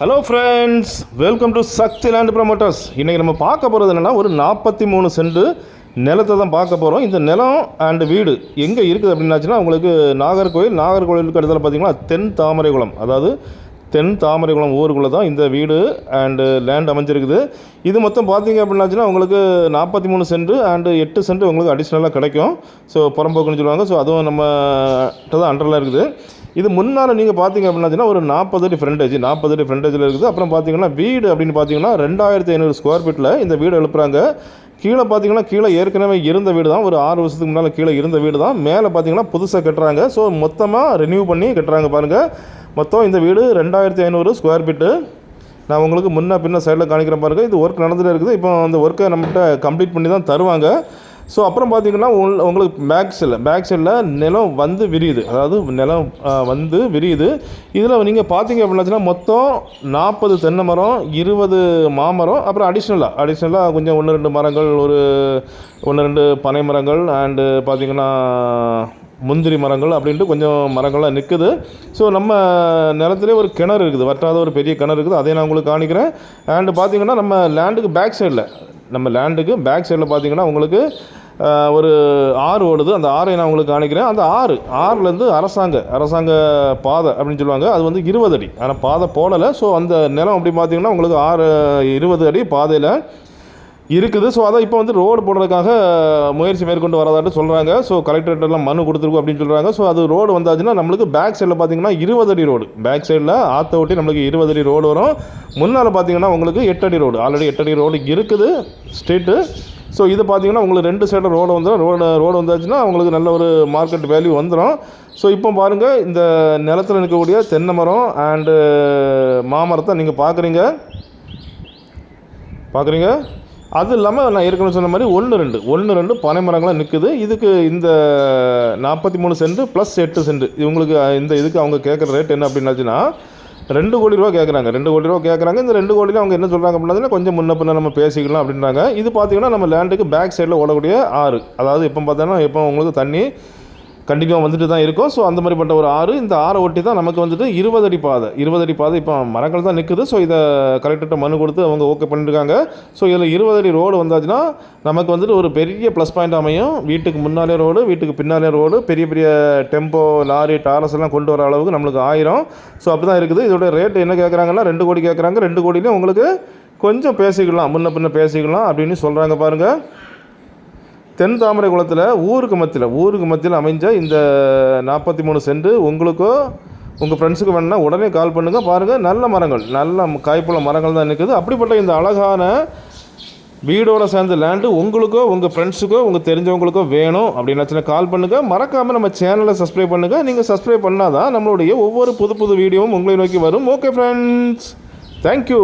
Hello friends welcome to Shakti land promoters இன்றைக்கி நம்ம பார்க்க போகிறது என்னென்னா ஒரு நாற்பத்தி மூணு சென்ட் நிலத்தை தான் பார்க்க போகிறோம் இந்த நிலம் அண்ட் வீடு எங்கே இருக்குது அப்படின்னாச்சுன்னா உங்களுக்கு நாகர்கோவில் நாகர்கோவிலுக்கு அடுத்தால் பார்த்தீங்கன்னா தென் தாமரைக்குளம் அதாவது தென் தாமரைக்குளம் ஊருக்குள்ளே தான் இந்த வீடு அண்டு லேண்ட் அமைஞ்சிருக்குது. இது மொத்தம் பார்த்தீங்க அப்படின்னாச்சுன்னா உங்களுக்கு நாற்பத்தி மூணு சென்ட் அண்டு எட்டு சென்ட் உங்களுக்கு அடிஷ்னலாக கிடைக்கும். ஸோ புறம்போக்குன்னு சொல்லுவாங்க. ஸோ அதுவும் நம்ம தான் அண்டரில் இருக்குது. இது முன்னால் நீங்கள் பார்த்தீங்க அப்படின்னா ஒரு நாற்பது அடி நாற்பது அடி ஃப்ரண்டேஜில் இருக்குது. அப்புறம் பார்த்தீங்கன்னா வீடு அப்படின்னு பார்த்தீங்கன்னா ரெண்டாயிரத்தி ஐநூறு ஸ்கொயர் ஃபீட்டில் இந்த வீடு எழுப்புறாங்க. கீழே பார்த்தீங்கன்னா கீழே ஏற்கனவே இருந்த வீடு தான். ஒரு ஆறு வருஷத்துக்கு முன்னால் கீழே இருந்த வீடு தான். மேலே பார்த்தீங்கன்னா புதுசாக கட்டுறாங்க. ஸோ மொத்தமாக ரினியூ பண்ணி கட்டுறாங்க பாருங்கள் மொத்தம் இந்த வீடு ரெண்டாயிரத்தி ஐநூறு ஸ்கொயர் ஃபீட்டு நான் உங்களுக்கு முன்ன பின்ன சைடில் காணிக்கிறேன் பாருங்கள் இது ஒர்க் நடந்துகிட்டே இருக்குது. இப்போ அந்த ஒர்க்கை நம்மகிட்ட கம்ப்ளீட் பண்ணி தான் தருவாங்க. ஸோ அப்புறம் பார்த்தீங்கன்னா உங் உங்களுக்கு பேக் சைடில் பேக் சைடில் நிலம் வந்து விரியுது. அதாவது நிலம் வந்து விரியுது. இதில் நீங்கள் பார்த்தீங்க அப்படின்னாச்சுன்னா மொத்தம் நாற்பது தென்னை மரம் இருபது மாமரம் அப்புறம் அடிஷ்னலாக அடிஷ்னலாக கொஞ்சம் ஒன்று ரெண்டு மரங்கள் ஒரு ஒன்று ரெண்டு பனை மரங்கள் அண்டு பார்த்தீங்கன்னா முந்திரி மரங்கள் அப்படின்ட்டு கொஞ்சம் மரங்கள்லாம் நிற்குது ஸோ நம்ம நிலத்திலே ஒரு கிணறு இருக்குது. வற்றாத ஒரு பெரிய கிணறு இருக்குது. அதை நான் உங்களுக்கு காணிக்கிறேன் அண்டு பார்த்தீங்கன்னா நம்ம லேண்டுக்கு பேக் சைடில் நம்ம லேண்டுக்கு பேக் சைடில் பார்த்தீங்கன்னா உங்களுக்கு ஒரு ஆறு ஓடுது. அந்த ஆறை நான் உங்களுக்கு காணிக்கிறேன். அந்த ஆறு ஆறுலேருந்து அரசாங்க அரசாங்க பாதை அப்படின்னு சொல்லுவாங்க. அது வந்து இருபது அடி. ஆனால் பாதை போடலை. ஸோ அந்த நிலம் அப்படி பார்த்தீங்கன்னா உங்களுக்கு ஆறு இருபது அடி பாதையில் இருக்குது. ஸோ அதை இப்போ வந்து ரோடு போடுறதுக்காக முயற்சி மேற்கொண்டு வரதாட்டு சொல்கிறாங்க ஸோ கலெக்டர்கிட்டலாம் மனு கொடுத்துருக்கோம் அப்படின்னு சொல்கிறாங்க ஸோ அது ரோடு வந்தாச்சுன்னா நம்மளுக்கு பேக் சைடில் பார்த்தீங்கன்னா இருபது அடி ரோடு பேக் சைடில் ஆற்ற ஒட்டி நம்மளுக்கு இருபது அடி ரோடு வரும். முன்னால் பார்த்தீங்கன்னா உங்களுக்கு எட்டு அடி ரோடு ஆல்ரெடி எட்டு அடி ரோடு இருக்குது. ஸ்ட்ரீட்டு ஸோ இது பார்த்தீங்கன்னா உங்களுக்கு ரெண்டு சைடில் ரோடு வந்துடும் ரோடு ரோடு வந்தாச்சுன்னா உங்களுக்கு நல்ல ஒரு மார்க்கெட் வேல்யூ வந்துடும் ஸோ இப்போ பாருங்கள் இந்த நிலத்தில் இருக்கக்கூடிய தென்னை மரம் அண்டு மாமரத்தை நீங்கள் பார்க்குறீங்க பார்க்குறீங்க அது இல்லாமல் நான் ஏற்கனவே சொன்ன மாதிரி ஒன்று ரெண்டு ஒன்று ரெண்டு பனை மரங்களாக நிற்குது இதுக்கு இந்த நாற்பத்தி மூணு சென்ட் ப்ளஸ் எட்டு சென்ட். இவங்களுக்கு இந்த இதுக்கு அவங்க கேட்குற ரேட் என்ன அப்படின்னாச்சுன்னா ரெண்டு கோடி ரூபா கேட்குறாங்க ரெண்டு கோடி ரூபா கேட்குறாங்க இந்த ரெண்டு கோடியில் அவங்க என்ன சொல்கிறாங்க அப்படின்னா கொஞ்சம் முன்ன பின்ன நம்ம பேசிக்கலாம் அப்படின்றாங்க. இது பார்த்தீங்கன்னா நம்ம லேண்டுக்கு பேக் சைடில் ஓடக்கூடிய ஆறு. அதாவது இப்போ பார்த்தோன்னா இப்போ உங்களுக்கு தண்ணி கண்டிப்பாக வந்துட்டு தான் இருக்கும். ஸோ அந்த மாதிரிப்பட்ட ஒரு ஆறு இந்த ஆறை ஒட்டி தான் நமக்கு வந்துட்டு இருபது அடி பாதை. இருபது அடி பாதை இப்போ மரங்கள் தான் நிற்குது ஸோ இதை கலெக்டர்கிட்ட மனு கொடுத்து அவங்க ஓகே பண்ணிருக்காங்க. ஸோ இதில் இருபது அடி ரோடு வந்தாச்சுன்னா நமக்கு வந்துட்டு ஒரு பெரிய ப்ளஸ் பாயிண்ட் அமையும். வீட்டுக்கு முன்னாலே ரோடு வீட்டுக்கு பின்னாலே ரோடு பெரிய பெரிய டெம்போ லாரி டாரஸ் எல்லாம் கொண்டு வர அளவுக்கு நம்மளுக்கு ஆயிரம். ஸோ அப்படி தான் இருக்குது. இதோட ரேட் என்ன கேட்குறாங்கன்னா ரெண்டு கோடி கேட்குறாங்க ரெண்டு கோடியிலையும் உங்களுக்கு கொஞ்சம் பேசிக்கலாம். முன்ன பின்ன பேசிக்கலாம் அப்படின்னு சொல்கிறாங்க பாருங்கள் தென் தாமரை குளத்தில் ஊருக்கு மத்தியில் ஊருக்கு மத்தியில் அமைஞ்ச இந்த நாற்பத்தி மூணு சென்ட் உங்களுக்கோ உங்கள் ஃப்ரெண்ட்ஸுக்கு வேணுன்னா உடனே கால் பண்ணுங்கள் பாருங்கள் நல்ல மரங்கள் நல்ல காய்ப்புள்ள மரங்கள் தான் நிற்குது அப்படிப்பட்ட இந்த அழகான வீடோட சேர்ந்த லேண்டு உங்களுக்கோ உங்கள் ஃப்ரெண்ட்ஸுக்கோ உங்கள் தெரிஞ்சவங்களுக்கோ வேணும் அப்படின்னாச்சுன்னா கால் பண்ணுங்கள் மறக்காமல் நம்ம சேனலை சப்ஸ்கிரைப் பண்ணுங்கள் நீங்கள் சப்ஸ்கிரைப் பண்ணாதான் நம்மளுடைய ஒவ்வொரு புது புது வீடியோவும் உங்களை நோக்கி வரும். Okay friends thank you